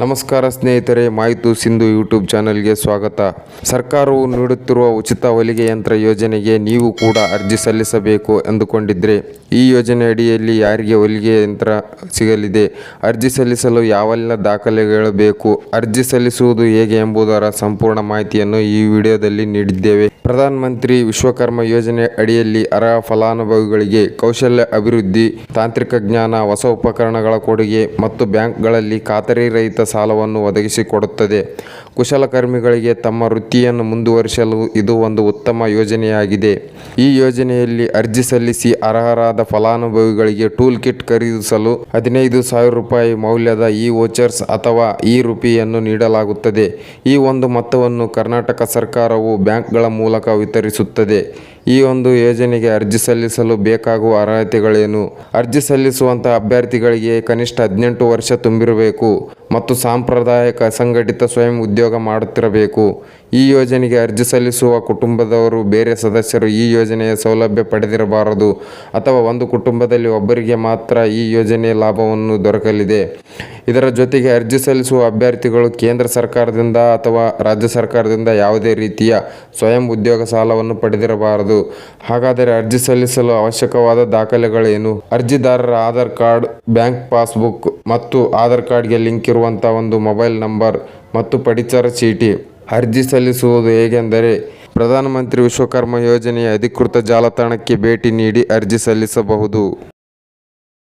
ನಮಸ್ಕಾರ ಸ್ನೇಹಿತರೆ, ಮಾಹಿತಿ ಸಿಂಧು ಯೂಟ್ಯೂಬ್ ಚಾನೆಲ್ಗೆ ಸ್ವಾಗತ. ಸರ್ಕಾರವು ನೀಡುತ್ತಿರುವ ಉಚಿತ ಹೊಲಿಗೆ ಯಂತ್ರ ಯೋಜನೆಗೆ ನೀವು ಕೂಡ ಅರ್ಜಿ ಸಲ್ಲಿಸಬೇಕು ಎಂದುಕೊಂಡಿದ್ದರೆ ಈ ಯೋಜನೆ ಅಡಿಯಲ್ಲಿ ಯಾರಿಗೆ ಹೊಲಿಗೆ ಯಂತ್ರ ಸಿಗಲಿದೆ, ಅರ್ಜಿ ಸಲ್ಲಿಸಲು ಯಾವೆಲ್ಲ ದಾಖಲೆಗಳು ಬೇಕು, ಅರ್ಜಿ ಸಲ್ಲಿಸುವುದು ಹೇಗೆ ಎಂಬುದರ ಸಂಪೂರ್ಣ ಮಾಹಿತಿಯನ್ನು ಈ ವಿಡಿಯೋದಲ್ಲಿ ನೀಡಿದ್ದೇವೆ. ಪ್ರಧಾನ ಮಂತ್ರಿ ವಿಶ್ವಕರ್ಮ ಯೋಜನೆ ಅಡಿಯಲ್ಲಿ ಅರ್ಹ ಫಲಾನುಭವಿಗಳಿಗೆ ಕೌಶಲ್ಯ ಅಭಿವೃದ್ಧಿ, ತಾಂತ್ರಿಕ ಜ್ಞಾನ, ಹೊಸ ಉಪಕರಣಗಳ ಕೊಡುಗೆ ಮತ್ತು ಬ್ಯಾಂಕ್ಗಳಲ್ಲಿ ಖಾತರಿ ರಹಿತ ಸಾಲವನ್ನು ಒದಗಿಸಿಕೊಡುತ್ತದೆ. ಕುಶಲಕರ್ಮಿಗಳಿಗೆ ತಮ್ಮ ವೃತ್ತಿಯನ್ನು ಮುಂದುವರಿಸಲು ಇದು ಒಂದು ಉತ್ತಮ ಯೋಜನೆಯಾಗಿದೆ. ಈ ಯೋಜನೆಯಲ್ಲಿ ಅರ್ಜಿ ಸಲ್ಲಿಸಿ ಅರ್ಹರಾದ ಫಲಾನುಭವಿಗಳಿಗೆ ಟೂಲ್ ಕಿಟ್ ಖರೀದಿಸಲು ಹದಿನೈದು ಸಾವಿರ ರೂಪಾಯಿ ಮೌಲ್ಯದ ಇ ವೋಚರ್ಸ್ ಅಥವಾ ಇ ರುಪಿಯನ್ನು ನೀಡಲಾಗುತ್ತದೆ. ಈ ಒಂದು ಮೊತ್ತವನ್ನು ಕರ್ನಾಟಕ ಸರ್ಕಾರವು ಬ್ಯಾಂಕ್ಗಳ ಮೂಲಕ ವಿತರಿಸುತ್ತದೆ. ಈ ಒಂದು ಯೋಜನೆಗೆ ಅರ್ಜಿ ಸಲ್ಲಿಸಲು ಬೇಕಾಗುವ ಅರ್ಹತೆಗಳೇನು? ಅರ್ಜಿ ಸಲ್ಲಿಸುವಂತಹ ಅಭ್ಯರ್ಥಿಗಳಿಗೆ ಕನಿಷ್ಠ ಹದಿನೆಂಟು ವರ್ಷ ತುಂಬಿರಬೇಕು ಮತ್ತು ಸಾಂಪ್ರದಾಯಿಕ ಸಂಘಟಿತ ಸ್ವಯಂ ಉದ್ಯೋಗ ಮಾಡುತ್ತಿರಬೇಕು. ಈ ಯೋಜನೆಗೆ ಅರ್ಜಿ ಸಲ್ಲಿಸುವ ಕುಟುಂಬದವರು, ಬೇರೆ ಸದಸ್ಯರು ಈ ಯೋಜನೆಯ ಸೌಲಭ್ಯ ಪಡೆದಿರಬಾರದು ಅಥವಾ ಒಂದು ಕುಟುಂಬದಲ್ಲಿ ಒಬ್ಬರಿಗೆ ಮಾತ್ರ ಈ ಯೋಜನೆಯ ಲಾಭವನ್ನು ದೊರಕಲಿದೆ. ಇದರ ಜೊತೆಗೆ ಅರ್ಜಿ ಸಲ್ಲಿಸುವ ಅಭ್ಯರ್ಥಿಗಳು ಕೇಂದ್ರ ಸರ್ಕಾರದಿಂದ ಅಥವಾ ರಾಜ್ಯ ಸರ್ಕಾರದಿಂದ ಯಾವುದೇ ರೀತಿಯ ಸ್ವಯಂ ಉದ್ಯೋಗ ಸಾಲವನ್ನು ಪಡೆದಿರಬಾರದು. ಹಾಗಾದರೆ ಅರ್ಜಿ ಸಲ್ಲಿಸಲು ಅವಶ್ಯಕವಾದ ದಾಖಲೆಗಳೇನು? ಅರ್ಜಿದಾರರ ಆಧಾರ್ ಕಾರ್ಡ್, ಬ್ಯಾಂಕ್ ಪಾಸ್ಬುಕ್ ಮತ್ತು ಆಧಾರ್ ಕಾರ್ಡ್ಗೆ ಲಿಂಕ್ ಇರುವಂಥ ಒಂದು ಮೊಬೈಲ್ ನಂಬರ್ ಮತ್ತು ಪಡಿತರ ಚೀಟಿ. ಅರ್ಜಿ ಸಲ್ಲಿಸುವುದು ಹೇಗೆಂದರೆ ಪ್ರಧಾನಮಂತ್ರಿ ವಿಶ್ವಕರ್ಮ ಯೋಜನೆಯ ಅಧಿಕೃತ ಜಾಲತಾಣಕ್ಕೆ ಭೇಟಿ ನೀಡಿ ಅರ್ಜಿ ಸಲ್ಲಿಸಬಹುದು.